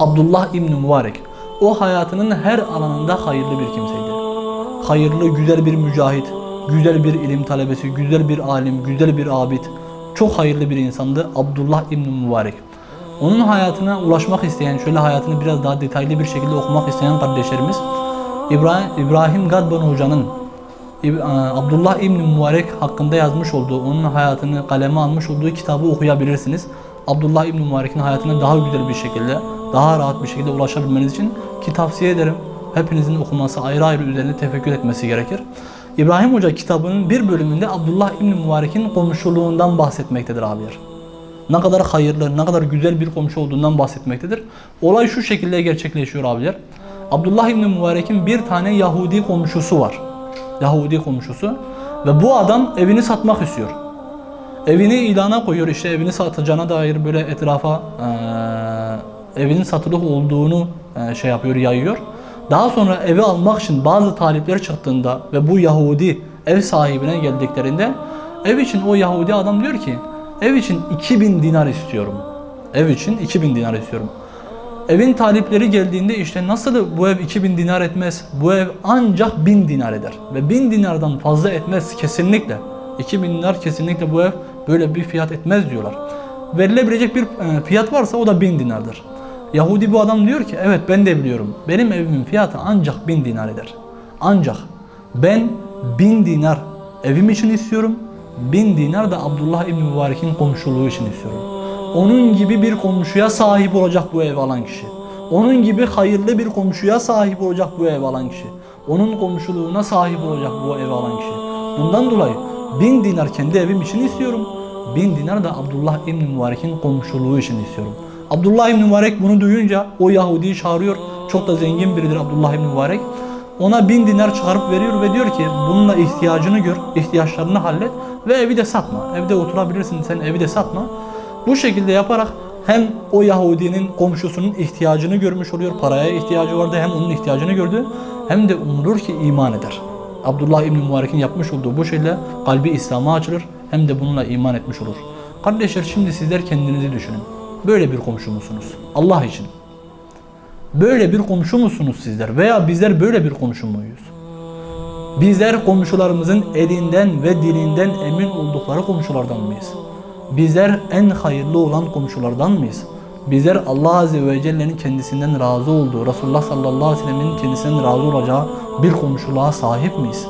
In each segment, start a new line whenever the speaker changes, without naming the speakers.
Abdullah İbni Mübarek. O hayatının her alanında hayırlı bir kimseydi. Hayırlı, güzel bir mücahit, güzel bir ilim talebesi, güzel bir alim, güzel bir abid. Çok hayırlı bir insandı Abdullah İbni Mübarek. Onun hayatına ulaşmak isteyen, şöyle hayatını biraz daha detaylı bir şekilde okumak isteyen kardeşlerimiz İbrahim, İbrahim Gadban Hoca'nın e, Abdullah İbni Mübarek hakkında yazmış olduğu, onun hayatını kaleme almış olduğu kitabı okuyabilirsiniz. Abdullah İbni Mübarek'in hayatına daha güzel bir şekilde, daha rahat bir şekilde ulaşabilmeniz için ki tavsiye ederim. Hepinizin okuması, ayrı ayrı üzerine tefekkür etmesi gerekir. İbrahim Hoca kitabının bir bölümünde Abdullah İbni Mübarek'in komşuluğundan bahsetmektedir abiler ne kadar hayırlı, ne kadar güzel bir komşu olduğundan bahsetmektedir. Olay şu şekilde gerçekleşiyor abiler. Abdullah İbni Mübarek'in bir tane Yahudi komşusu var. Yahudi komşusu. Ve bu adam evini satmak istiyor. Evini ilana koyuyor işte evini satacağına dair böyle etrafa eee, evinin satılık olduğunu eee, şey yapıyor, yayıyor. Daha sonra evi almak için bazı talipler çıktığında ve bu Yahudi ev sahibine geldiklerinde ev için o Yahudi adam diyor ki ev için 2000 dinar istiyorum. Ev için 2000 dinar istiyorum. Evin talipleri geldiğinde işte nasıl bu ev 2000 dinar etmez? Bu ev ancak 1000 dinar eder. Ve 1000 dinardan fazla etmez kesinlikle. 2000 dinar kesinlikle bu ev böyle bir fiyat etmez diyorlar. Verilebilecek bir e, fiyat varsa o da 1000 dinardır. Yahudi bu adam diyor ki evet ben de biliyorum. Benim evimin fiyatı ancak 1000 dinar eder. Ancak ben 1000 dinar evim için istiyorum. 1000 dinar da Abdullah İbni Mübarek'in komşuluğu için istiyorum. Onun gibi bir komşuya sahip olacak bu ev alan kişi. Onun gibi hayırlı bir komşuya sahip olacak bu ev alan kişi. Onun komşuluğuna sahip olacak bu ev alan kişi. Bundan dolayı bin dinar kendi evim için istiyorum. Bin dinar da Abdullah İbni Mübarek'in komşuluğu için istiyorum. Abdullah İbni Mübarek bunu duyunca o Yahudi'yi çağırıyor. Çok da zengin biridir Abdullah İbni Mübarek. Ona bin dinar çıkarıp veriyor ve diyor ki bununla ihtiyacını gör, ihtiyaçlarını hallet ve evi de satma. Evde oturabilirsin sen evi de satma. Bu şekilde yaparak hem o Yahudinin komşusunun ihtiyacını görmüş oluyor, paraya ihtiyacı vardı hem onun ihtiyacını gördü hem de umulur ki iman eder. Abdullah İbni Mübarek'in yapmış olduğu bu şeyle kalbi İslam'a açılır hem de bununla iman etmiş olur. Kardeşler şimdi sizler kendinizi düşünün. Böyle bir komşu musunuz? Allah için. Böyle bir komşu musunuz sizler? Veya bizler böyle bir komşu muyuz? Bizler komşularımızın elinden ve dilinden emin oldukları komşulardan mıyız? Bizler en hayırlı olan komşulardan mıyız? Bizler Allah Azze ve Celle'nin kendisinden razı olduğu, Resulullah sallallahu aleyhi ve sellemin kendisinden razı olacağı bir komşuluğa sahip miyiz?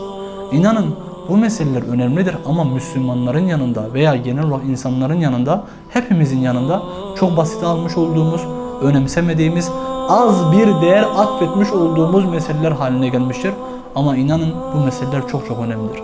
İnanın bu meseleler önemlidir ama Müslümanların yanında veya genel olarak insanların yanında, hepimizin yanında çok basit almış olduğumuz, önemsemediğimiz, az bir değer atfetmiş olduğumuz meseleler haline gelmiştir. Ama inanın bu meseleler çok çok önemlidir.